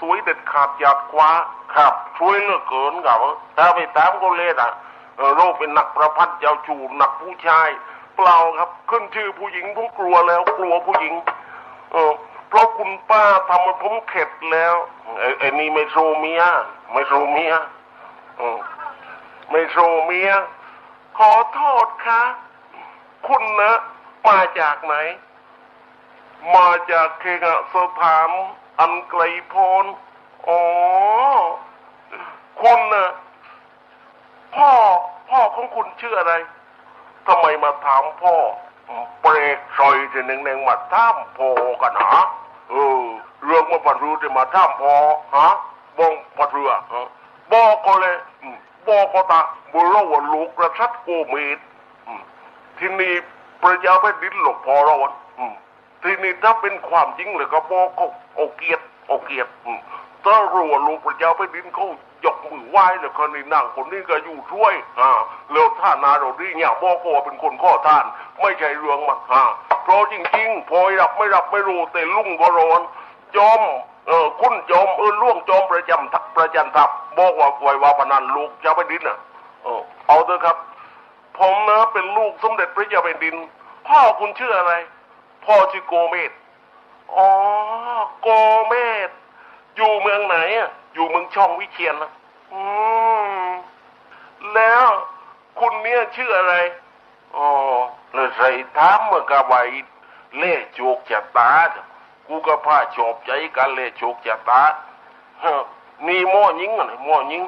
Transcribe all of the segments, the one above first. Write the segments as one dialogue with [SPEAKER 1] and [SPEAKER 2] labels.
[SPEAKER 1] สวยเด็ดขาดหยาดคว้าครับสวยเหลือเกินครับถ้าไปตามก็เล่นอะโรคเป็นหนักประพัดเจ้าชูหนักผู้ชาย เปล่าครับ ขึ้นชื่อผู้หญิงผมกลัวแล้วกลัวผู้หญิง เออเพราะคุณป้าทำให้ผมเข็ดแล้วไอ้ไอ้นี่ไม่โซเมียไม่โซเมียเออไม่โซเมียขอโทษค่ะคุณนะมาจากไหน มาจากเคหสถาน อันไกลโพ้นอ๋อ คุณนะพ่อ พ่อของคุณชื่ออะไรทำไมมาถามพ่อ เปรกซอยจะหนึ่งหนึ่งมาถามพ่อกันฮะเออ เรื่องมาปัดรู้จะมาถามพ่อฮะบองปัดเรือบอกก็เลยบอกก็ตาบุรุษว่าลูกกระชัดโกเมดที่นี่ประยาแผ่นดินหลบพอเราวันอืม ทีนี่ถ้าเป็นความจริงเลยก็บอกเขาเอาเกียรติเอาเกียรติถ้ารู้ว่าลูกประยาแผ่นดินเขายกมือไหว้แล้วคนนี้นั่งคนนี้ก็อยู่ช่วยอ่าแล้วท่านาเราดีเนี่ยบอกเขาว่าเป็นคนข้อท่าน ไม่ใช่เรื่องมันอ่าเพราะจริงๆพอยรับไม่รับไม่รู้แต่ลุ่งก็ร้อนจอมเออคุณจอมเออล่วงจอมประจำทัพประจันทัพบอกว่าไว้ว่าพนันลูกยาแผ่นดินน่ะเออเอาเถอะครับผมนะเป็นลูกสมเด็จพระยาแผ่นดิน พ่อคุณชื่ออะไร พ่อชื่อโกเมศอ๋อ โกเมศอยู่เมืองไหนอะ อยู่เมืองช่องวิเชียนนะอืมแล้วคุณเนี่ยชื่ออะไร อ๋อแล้วใส่ถามเมื่อกะไว้เล่โจกจะตาจ้ะกูก็พาชอบใจกันเล่โจกจะตาฮะนี่หม้อยิงอะนี่หม้อยิง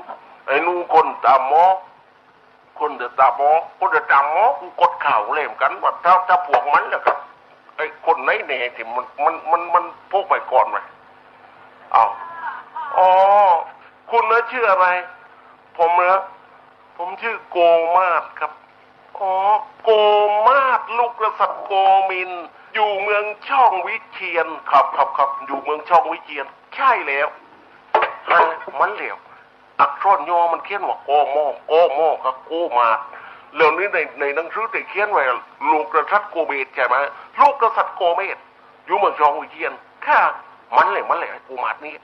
[SPEAKER 1] ไอ้นู่นคนตามหมอคนเดือดตาหมอคนเดือดตาหมอกูกดข่าวเล่มกันว่าถ้าถ้าพวกมันแหละครับ อ้คนไหนเนี่ยที่มันมันมันมันพกไปก่อนไหมเอาอ๋อคุณนะชื่ออะไร ผมนะผมชื่อโกมาศครับอ๋อโกมาศลูกกษัตริย์โกมิน อยู่เมืองช่องวิเชียนครับครับครับอยู่เมืองช่องวิเชียน ใช่แล้วฮะมันเหลวอักษรย่อมันเขียนว่าโกโมโกโมกับโกมาศ เรื่องนี้ในในหนังสือได้เขียนไว้ลูกกษัตริโกเมดใช่ไหมลูกกษัตริโกเมดอยู่เมืองชองวิเชียนค่ะมันเลยมันเลยกูมาดนี่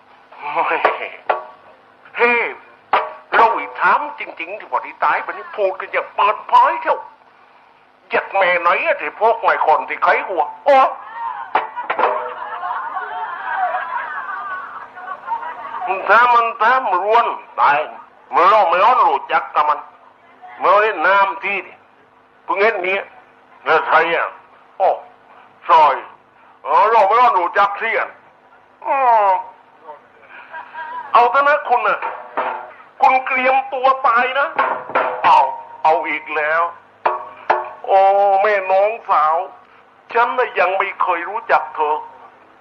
[SPEAKER 1] เฮ้ยเราอีถามจริง ๆ ที่พอที่ตายไปนี่พูดกันอย่างเปิดเผยเถอะเหยัดแม่ไหนอะที่พวกไอ้คนที่ใครหัวโอ้ถ้ามันถ้ามรวนตายเมื่อเราไม่ร้อนรู้จักกับมัน เมื่อเห็นน้ำที่นี่พิ่งเห็นเนี้ยแล้วใครอะโอ้ซอยเออเราไม่ร้อนรู้จักเสียนอ๋อเอาแต่นะคุณน่ะคุณเตรียมตัวตายนะ เอาเอาอีกแล้ว โอ้แม่น้องสาว ฉันน่ะยังไม่เคยรู้จักเธอ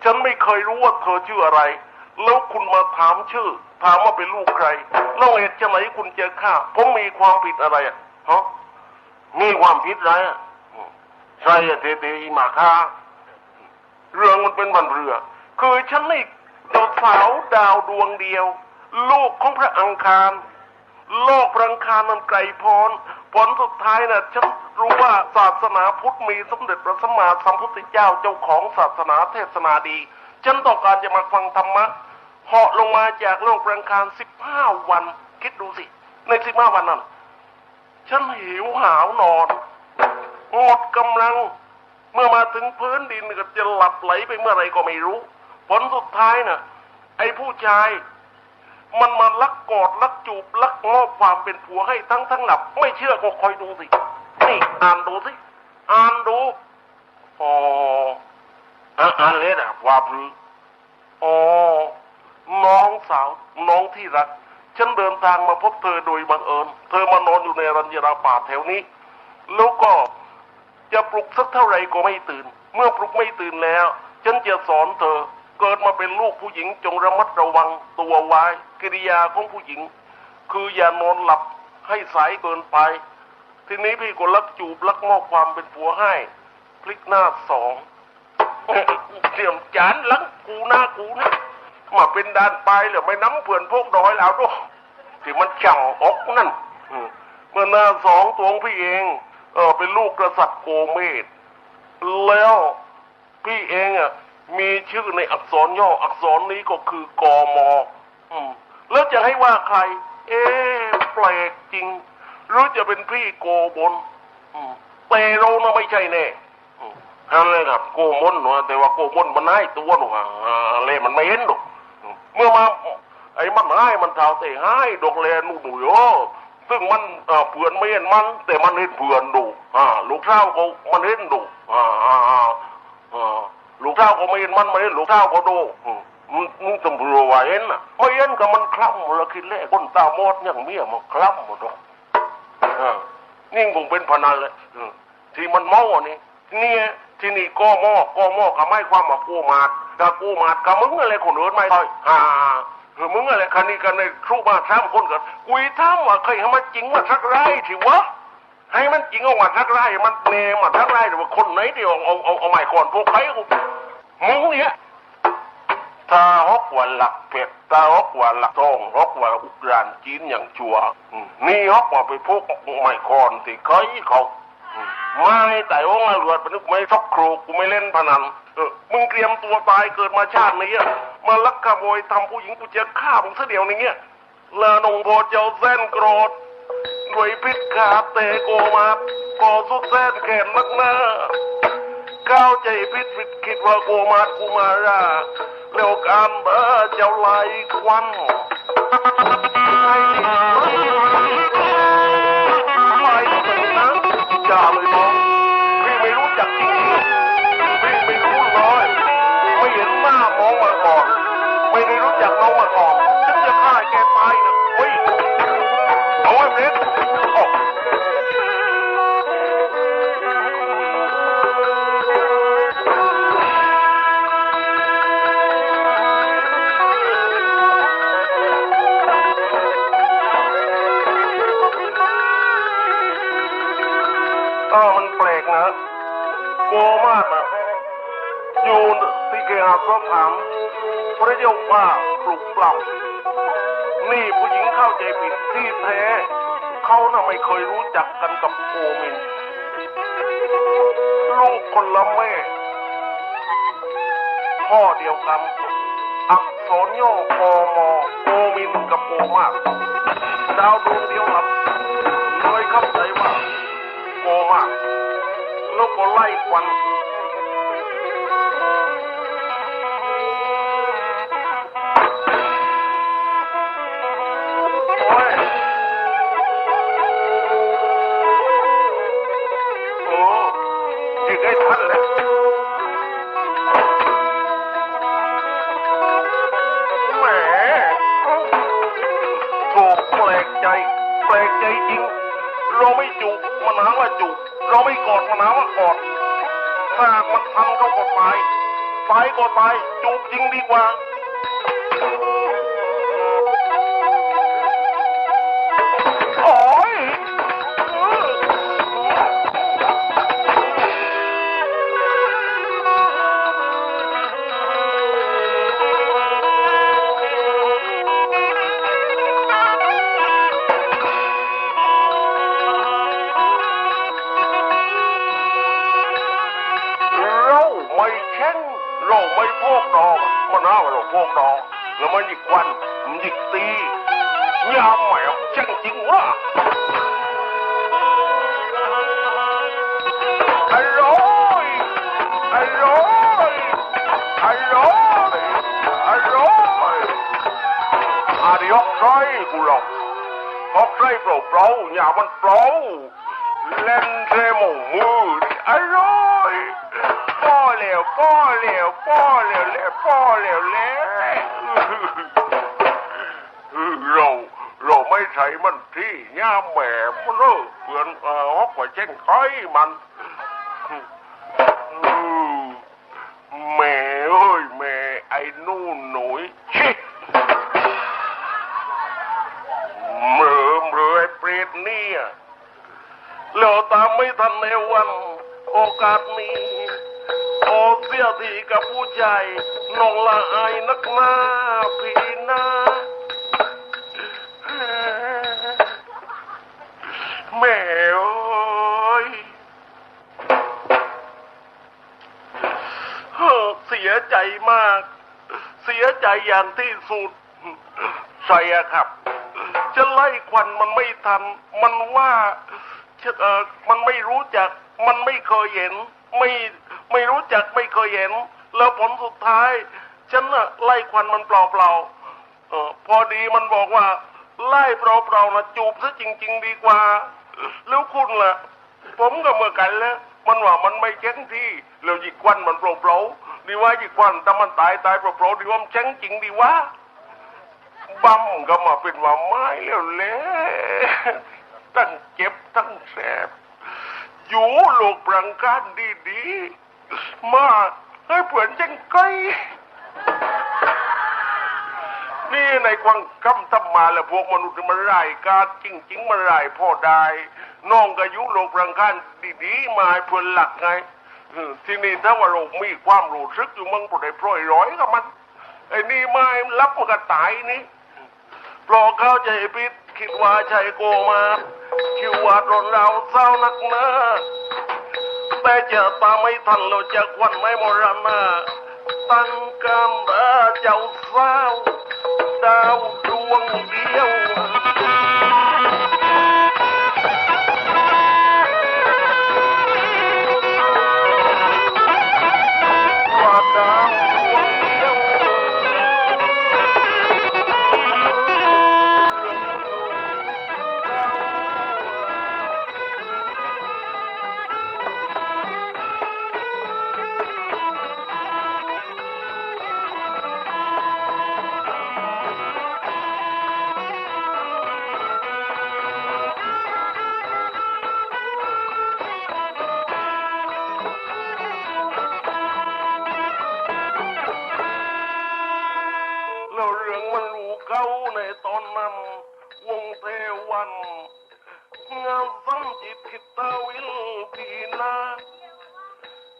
[SPEAKER 1] ฉันไม่เคยรู้ว่าเธอชื่ออะไร แล้วคุณมาถามชื่อ ถามว่าเป็นลูกใครแล้วเหตุจะไหนคุณเจอข้าผมมีความผิดอะไรอะฮะมีความผิดอะไรอะใช่เทเทอีหมาค่าเรื่องมันเป็นบันเรือคือฉันนี่เจ้าสาวดาวดวงเดียว ลูกของพระอังคาร โลกพระอังคารมันไกลพ้นผลสุดท้ายน่ะฉันรู้ว่าศาสนาพุทธมีสมเด็จพระสัมมาสัมพุทธเจ้าเจ้าของศาสนาเทศนาดี ฉันต้องการจะมาฟังธรรมะ เหาะลงมาจากโลกรังคารสิบห้าวัน คิดดูสิ ในสิบห้าวันนั้น ฉันหิวหาวนอนหมดกำลัง เมื่อมาถึงพื้นดินก็จะหลับไหลไปเมื่อไรก็ไม่รู้ ผลสุดท้ายน่ะ ไอ้ผู้ชาย มันมาลักกอดลักจูบลักงอบความเป็นผัวให้ทั้งทั้งหลับ ไม่เชื่อก็คอยดูสิ นี่อ่านดูสิ อ่านดูอ๋ออ่านเลยนะว่าพลืออ๋อ น้องสาวน้องที่รัก ฉันเดินทางมาพบเธอโดยบังเอิญ เธอมานอนอยู่ในรัญญราป่าแถวนี้ แล้วก็จะปลุกสักเท่าไหร่ก็ไม่ตื่น เมื่อปลุกไม่ตื่นแล้ว ฉันจะสอนเธอ เกิดมาเป็นลูกผู้หญิงจงระมัดระวังตัวไว้ กิริยาของผู้หญิง คืออย่านอนหลับให้สายเกินไป ทีนี้พี่ก็ลักจูบลักมอบความเป็นผัวให้ พลิกหน้าสองเตรียมจานลังกูหน้ากูนะ มาเป็นดานไปเหรือไม่น้ำเผื่อนพวกดอยแล้วด้วยที่มันจังอกนั่นเมื่อหน้าสองตัวงพี่เองเออเป็นลูกกษัตริย์โกเมศแล้วพี่เองอะมีชื่อในอักษรย่ออักษรนี้ก็คือกอมอืมแล้วจะให้ว่าใคร เอ๊แปลกจริงหรือจะเป็นพี่โกบนอืมแต่เราน่ะไม่ใช่แน่ฮันเลยครับโกมนหนูแต่ว่าโกมนมันให้ตัวหนูอะอ่าเลยมันไม่เห็นหรอกอืม เมื่อมาไอ้มันให้มันเท่าแต่ให้ดอกแลหนูดูโยซึ่งมันเอ่อเผื่อนไม่เห็นมัน แต่มันเห็นเผื่อนดูอ่าลูกเท้าเขามันเห็นดูอ่าอ่าอ่าลูกเท้าเขาไม่เห็นมันไม่เห็นลูกเท้าเขาดูมึงมึงสำรวจว่าเห็นน่ะไม่เห็นก็มันคล้ำเราคิดแรกคนตาโมดอย่างเมียมันคล้ำหมดหรอกอ่านี่คงเป็นพนันเลยที่มันเมาอะนี่เนี่ยที่นี่ก็มอก็มอก็ไม่ความว่ากูมา ถ้ากูมาดกับมึงอะไรคนอื่นไม่ได้ฮ่าเออมึงอะไรคันนี้กันในครูมาสามคนกันกุยถามว่าเคยให้มันจริงมาทักไรทีวะให้มันจริงออกมาทักไรมันเนมาทักไรหรือว่าคนไหนที่เอาเอาเอาเอาใหม่ก่อนพวกใครกูมึงเนี่ยถ้าฮอกว่าหลักเป็ดถ้าฮอกว่าหลักทองฮอกว่าอุกรานจีนอย่างชัวนี่ฮอกว่าไปพวกไม่คอนที่เคยเขาอืมไม่แต่ว่ามาหลวดมันไม่ชกครูกูไม่เล่นพนัน มึงเตรียมตัวตายเกิดมาชาตินี้มาลักขโมยทำผู้หญิงกูจะฆ่ามึงซะเดียวนี้เนี่ยลานงโพเจ้าเส้นโกรธด้วยพิษขาเตโกมาก่อสุดแสนแขนนักหน้าเข้าใจผิดผิดคิดว่าโกมากูมาราแล้วการเบอเจ้าลายควันไม่ถึงนะอย่าเลยน้องพี่ นหน้องมาก่อน ไม่ได้รู้จักน้องมาก่อนฉันจะฆ่าแกตายนะเฮ้ยเอาไว้เพชร พ่อเดียวกันอักษรย่อโอมอโกมินกับโกมาก ดาวดวงเดียวหลับเลยเข้าใจว่าโกมากแล้วก็ไล่ควัน ทำเขายฝ่ายกฎหมายจูบจริงดีกว่า เล่นเทหมูมือนี่อร่อยป้อเหลวป้อเหลวป้อเหลวแล้วป้อเหลวแล้วเราเราไม่ใช่มันที่ย่าแหม่มันเออเพื่อนเออฮอกไว้เช่งไข่มันแม่เอ้ยแม่ไอ้นู่นหนุ่ยชิเมื่อเมื่อไอ้เปรตเนี่ย เราตามไม่ทันในวัน โอกาสนี้โอเสียทีกับผู้ใจน้องละอายนักหน้าพี่นาแม่เอ้ยใจมาก เสียใจอย่างที่สุดใช่ครับ จะไล่ควันมันไม่ทัน มันว่า มันไม่รู้จัก มันไม่เคยเห็น ไม่ไม่รู้จักไม่เคยเห็น แล้วผลสุดท้าย ฉันน่ะไล่ควันมันเปล่าๆเออพอดีมันบอกว่า ไล่เปล่าๆนะจูบซะจริง ๆ ดีกว่า แล้วคุณล่ะ ผมก็เมื่อกันแล้วมันว่ามันไม่แจ้งที่แล้วยิกควันมันเปล่าๆดีว่ายิกควันแต่มันตายตายเปล่าๆดีว่ามันแจ้งจริงดีวะบัมก็มาเป็นว่าไม้แล้วแหละตั้งเจ็บ ตั้งแสบ อยู่โลกปรังการดีๆ มาให้เผื่อนจังไกนี่ในควังคำทำมาแล้วพวกมนุษย์มันร้ายกาจจริงมันร้ายพ่อได้น้องก็อยุโลกรังการดีๆ มาให้เพื่อนหลักไงที่นี่ถ้าว่าเรามีความรู้สึกอยู่มั่งปวดได้ปล่อยร้อยกับมันไอ้นี่ไม่รับมันก็ตายนี่เพราะเข้าใจผิด คิดว่าใช่โกมาคิดว่าตนเราเศร้านักเนอแต่เจอตาไม่ทันเราจะควันไม่มรณะตั้งกำเอเจ้าเศร้าดาวดวงเดียว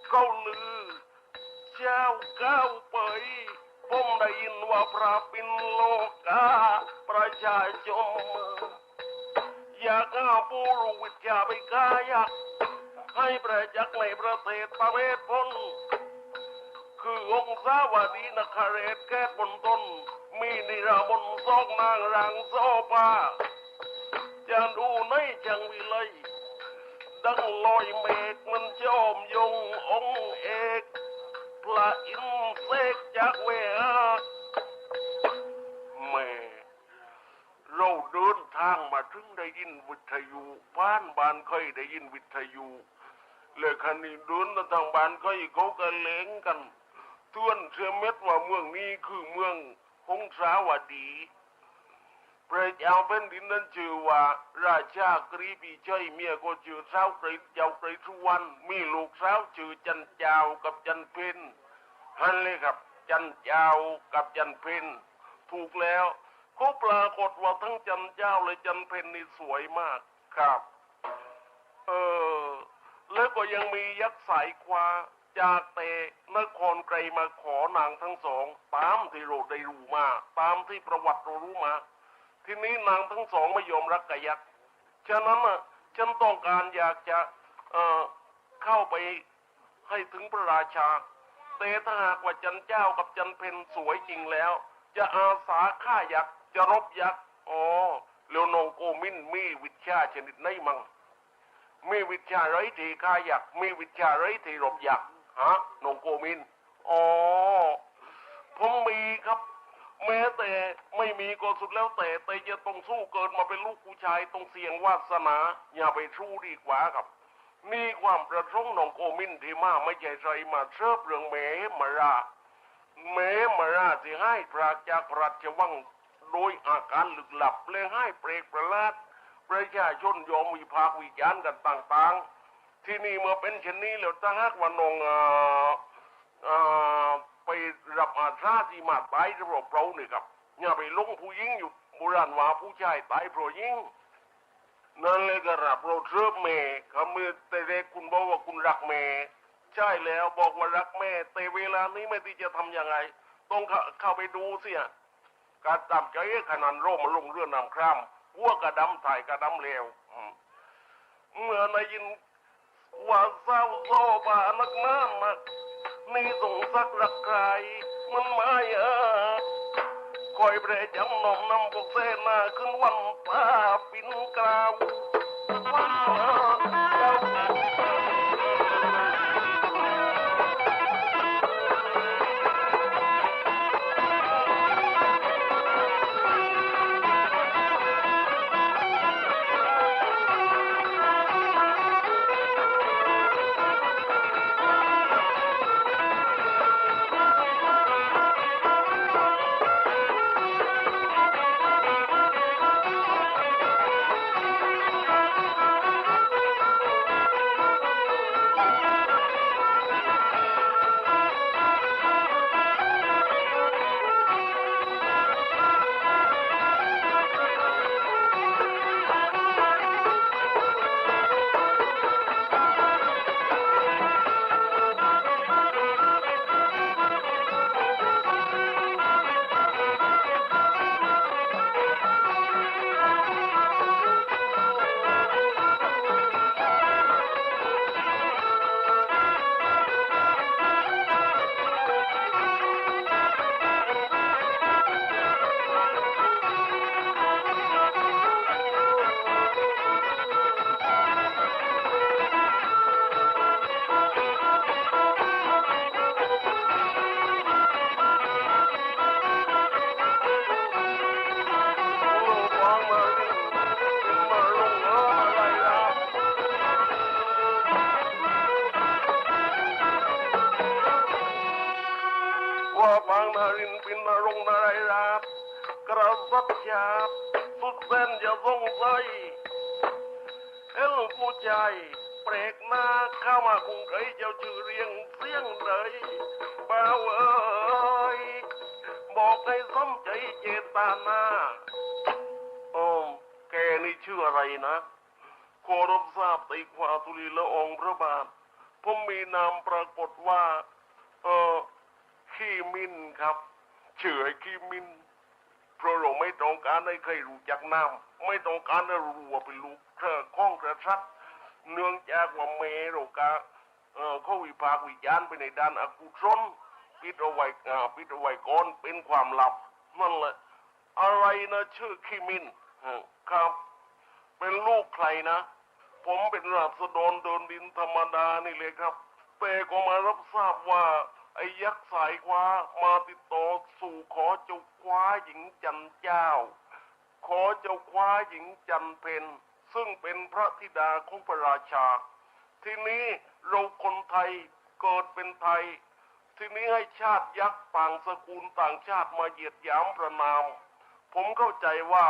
[SPEAKER 1] เขาลือ เจ้าเก้าไปผมได้ยินว่าพระปินโลกาประชาชนอยากเอาผู้รู้วิทยาไปกายักให้ประจักษ์ในประเทศประเวศพนคือองค์สาวดีนคเรศแก้บนต้น มีนิรามนซอกนางรังโซภาจะดูในจังวิไล ดังลอยเมฆมันจอมยงองเอกพระอินเสกจากเวหาแม่เราเดินทางมาถึงได้ยินวิทยุบ้านบ้านเคยได้ยินวิทยุเลยคันนี้เดินมาทางบ้านก็อีกเขาก็เล้งกันทวนเชื่อเม็ดว่าเมืองนี้คือเมืองหงสาวดี พระเจ้าแผ่นดินนั้นชื่อว่า ราชากรีปีเชยเมียก็ชื่อสาวกรีเจ้ากรีทุวันมีลูกสาวชื่อจันเจ้ากับจันเพนฮันเลยครับจันเจ้ากับจันเพนถูกแล้วก็ปรากฏว่าทั้งจันเจ้าและจันเพนนี่สวยมากครับเออแล้วก็ยังมียักษ์สายควาจากเตนครไกรมาขอนางทั้งสอง ตามที่เราได้รู้มา ตามที่ประวัติเรารู้มา ทีนี้นางทั้งสองไม่ยอมรักกับยักษ์ฉะนั้นน่ะฉันต้องการอยากจะเเข้าไปให้ถึงพระราชา แต่ถ้าหากว่าจันเจ้ากับจันเพนสวยจริงแล้ว จะอาสาฆ่ายักษ์จะรบยักษ์อ๋อแล้วนงโกมินมีวิชาชนิดไหนมั่งมีวิชาไรที่ฆ่ายักษ์มีวิชาไรที่รบยักษ์ฮะนงโกมินอ๋อผมมีครับ แม้แต่ไม่มีก็สุดแล้วแต่แต่จะต้องสู้เกิดมาเป็นลูกผู้ชายต้องเสี่ยงวาสนา อย่าไปสู้ดีกว่าครับ นี่ความประสงค์นองโกมินที่มาไม่ใช่ใครมาเชิบเรื่องแหมมาราแหมมาราที่ให้ปราจากพระราชวังโดยอาการลึกลับเลยให้เปรกประหลาดประชาชนยอมวิพากษ์วิจารณ์กันต่าง ๆ ที่นี่เมื่อเป็นเช่นนี้แล้วถ้าหากว่านองอ่อเอ่อ ไปรับอาชาที่มาตายเพราะเปล่าเนี่ยครับอย่าไปลงผู้หญิงอยู่โบราณว่าผู้ชายตายเพราะหญิงนั่นเลยก็รับเราเชิบเมย์เขาเมื่อแต่เด็กคุณบอกว่าคุณรักเมย์ใช่แล้วบอกว่ารักแม่ แต่เวลานี้ไม่ที่จะทำยังไง ต้องเข้าขาไปดูเสิอะการตามใจขนาดโรมมาลงเรือนำคร่ำหัวกระดำถ่ายกระดำเลวเมื่อได้ยินว่าเศร้าโซบานักน้ำนัก นี่สงสักรักใครมันไม่เอะคอยเบรจำนมนำพวกเสนาขึ้นวันตาปินกราววันเนารินปินนรงนารายราบกระสับฉาบสุดแสนจะสงสัยเอลผู้ใจเปรกหน้าเข้ามาคงไกเจ้าชื่อเรียงเสียงเลยบ่าวเอ้ยบอกให้สมใจเจตานาโอ้แกนี่ชื่ออะไรนะขอรับทราบติความตุลีละองพระบาทผมมีนามปรากฏว่า เออ ขี้มินครับชื่อไอ้ขี้มินเพราะเราไม่ต้องการให้ใครรู้จักน้ำไม่ต้องการให้รู้ว่าเป็นลูกเครือข้องกระชัดเนื่องจากว่าเมโรกาเออเขาวิพากวิจารณ์ไปในด้านอกุศลปิดเอาไว้อ่าปิดเอาไว้ก่อนเป็นความลับนั่นแหละอะไรนะชื่อคิมินครับ เป็นลูกใครนะ ผมเป็นราษฎรเดินดินธรรมดานี่เลยครับแต่ก็มารับทราบว่า ไอ้ยักษ์สายคว้ามาติดต่อสู่ขอเจ้าคว้าหญิงจันเจ้า ขอเจ้าคว้าหญิงจันเพนซึ่งเป็นพระธิดาของพระราชา ทีนี้เราคนไทยเกิดเป็นไทย ทีนี้ให้ชาติยักษ์ต่างสกุลต่างชาติมาเหยียดหยามประนาม ผมเข้าใจว่า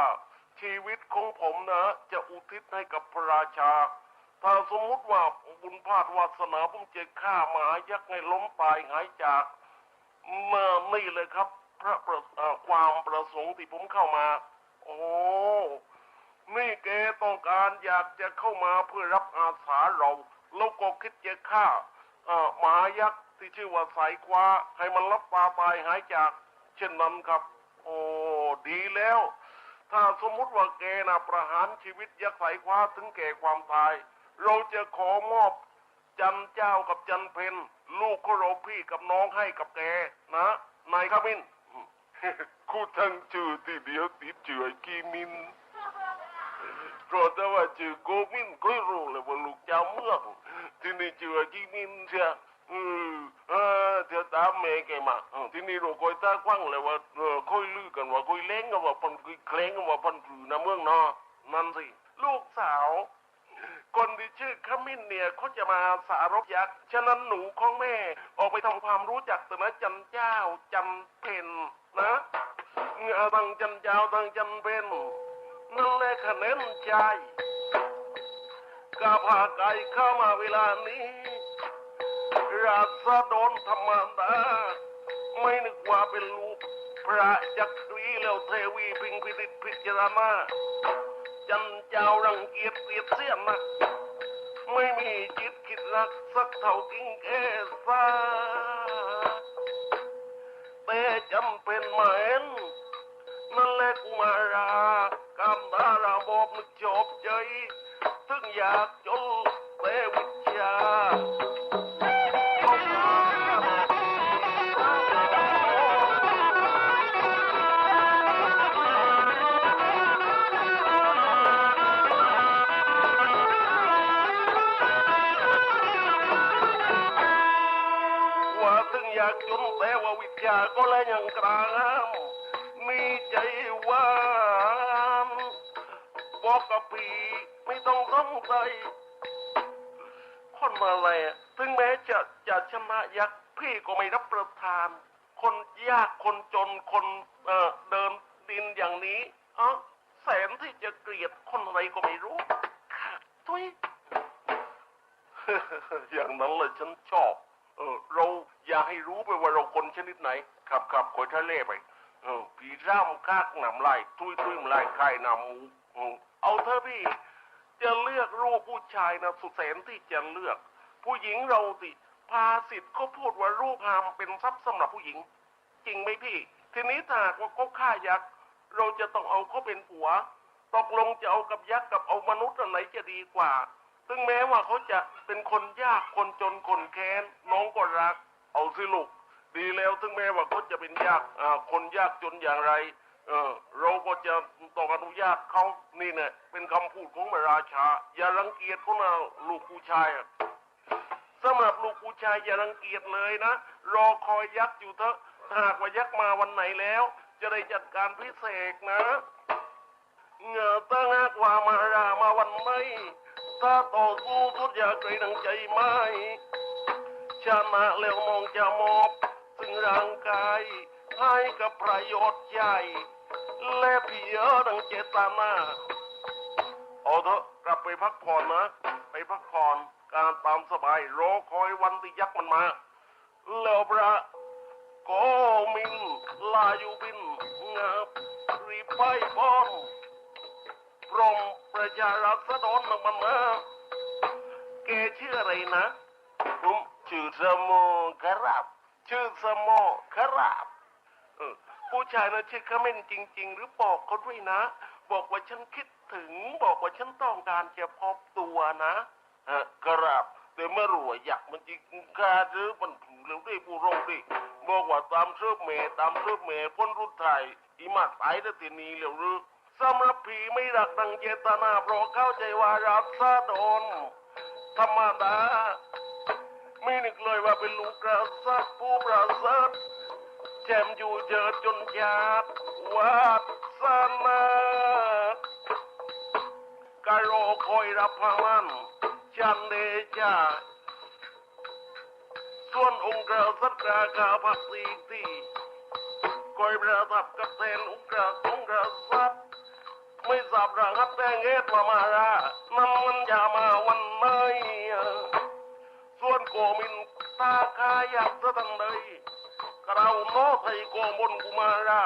[SPEAKER 1] ชีวิตของผมนะ จะอุทิศให้กับพระราชา ถ้าสมมุติว่า บุญพาดวาสนาผมจะฆ่าหมายักษ์ให้ล้มตายหายจากมานี่เลยครับ พระประความประสงค์ที่ผมเข้ามา โอ้นี่แกต้องการอยากจะเข้ามาเพื่อรับอาสาเรา แล้วก็คิดจะฆ่าอ่อหมายักษ์ที่ชื่อว่าสายคว้าให้มันรับตาตายหายจาก เช่นนั้นครับ โอ้ดีแล้ว ถ้าสมมุติว่าแกนะประหารชีวิตยักษ์สายคว้าถึงแก่ความตาย เราจะขอมอบจันเจ้ากับจันเพนลูกของเราพี่กับน้องให้กับแกนะนายขมินกูทั้งชื่อที่เดียวติดชื่อกีมินเพราะแต่ว่าชื่อโกมินก็รู้เลยว่าลูกเจ้าเมืองที่นี่ชื่อกีมินเชียเออเออเดี๋ยวตามแม่แกมาที่นี่เราคอยตาควังเลยว่าเออค่อยลือกันว่าค่อยเล้งกันว่าพันคุยเคล้งกันว่าพันผือนะเมืองนาะนั่นสิลูกสาว คนที่ชื่อขมิ้นเนี่ยเขาจะมาสารบยักษ์ ฉะนั้นหนูของแม่ออกไปทำความรู้จักแต่นะจันเจ้าจันเพนนะเงาทั้งจันเจ้าทั้งจันเพนนั่นแหละคะแนนใจกาพาไก่เข้ามาเวลานี้ ราษฎรธรรมดาไม่นึกว่าเป็นลูกพระจักรีแล้วเทวีพิงพินิพิจารณาจันเจ้ารังเกียจ เกลียดเสียนนะไม่มีจิตคิดรักสักเท่ากิ้งเกซาเป้จำเป็นเหมนนั่นแหละกุมารากำดาราบอบนึกจบใจ ถึงอยาก ต้องสงสัยคนอะไรอะถึงแม้จะจะชนะยักษ์พี่ก็ไม่รับประทาน คนยากคนจนคนเอ่อเดินดินอย่างนี้เอะแสนที่จะเกลียดคนอะไรก็ไม่รู้ค่ะทุยอย่างนั้นเลยฉันชอบ เออ เราอย่าให้รู้ไปว่าเราคนชนิดไหน ขับขับขอยทะเลไปเออผีร่ำคากหนำลายทุยทุยมลายคายหนำหมูอืมเอาเถอะพี่ จะเลือกรูปผู้ชายนะสุดแสนที่จะเลือก ผู้หญิงเราสิภาสิทธ์เขาพูดว่ารูปพามเป็นทรัพย์สำหรับผู้หญิง จริงไหมพี่ ทีนี้ถ้าหากว่าเขาฆ่ายักษ์เราจะต้องเอาเขาเป็นผัวตกลงจะเอากับยักษ์กับเอามนุษย์อันไหนจะดีกว่า ซึ่งแม้ว่าเขาจะเป็นคนยากคนจนคนแค้นน้องก็รัก เอาสิลูกดีแล้วถึงแม้ว่าเขาจะเป็นยากอ่าคนยากจนอย่างไร เออเราก็จะต้องอนุญาตเขานี่เนี่ยเป็นคำพูดของพระราชา อย่ารังเกียจเขานะลูกผู้ชายสำหรับลูกผู้ชายอย่ารังเกียจเลยนะ รอคอยยักษ์อยู่เถอะหากว่ายักษ์มาวันไหนแล้ว จะได้จัดการพิเศษนะเงาตั้งหากว่ามารามาวันไหนถ้าต่อสู้ทุกอย่างไกลดังใจไม่ชนะแล้วมองจะมอบซึ่งร่างกายให้กับประโยชน์ใหญ่ และเพียดังเจตนาเอาเถอะกลับไปพักผ่อนนะ ไปพักผ่อนการตามสบายรอคอยวันที่ยักษ์มันมาแล้วพระก็มินลาอยู่บินงับรีบไปบอนพรหมประชารัฐดอนมันมาแกชื่ออะไรนะผมชื่อสมอครับ ชื่อสมอครับเออ ผู้ชายนะชื่อขมิ้นจริง ๆ หรือบอกเขาด้วยนะ บอกว่าฉันคิดถึง บอกว่าฉันต้องการจะพบตัวนะฮะครับแต่เมื่อรวยอยากมันจริงกาหรือมันผูเร็วได้ผู้รงดิบอกว่าตามเสื้อเมตามเสื้อเมพ้นรุ่นไทยอีมาตายแล้ทีนี้เร็วหรือสำหรับผีไม่รักดังเจตนาเพราะเข้าใจว่ารักซาโดนธรรมดาไม่นึกเลยว่าเป็นลูกกระสับผู้ประเสริฐ แจมอยู่เจอจนยากวาสนาการรอคอยรับพมันชันเดชาส่วนองค์กรสัตกาคาพักสีที่คอยประทับกับแทนองค์กรองค์กรสัตไม่ทราบรางครับแต่งเหตุว่ามารานั้นมันจะมาวันไหนส่วนโกมินตาคายักษ์สะทันใด เราโนไทยโกมนกุมารา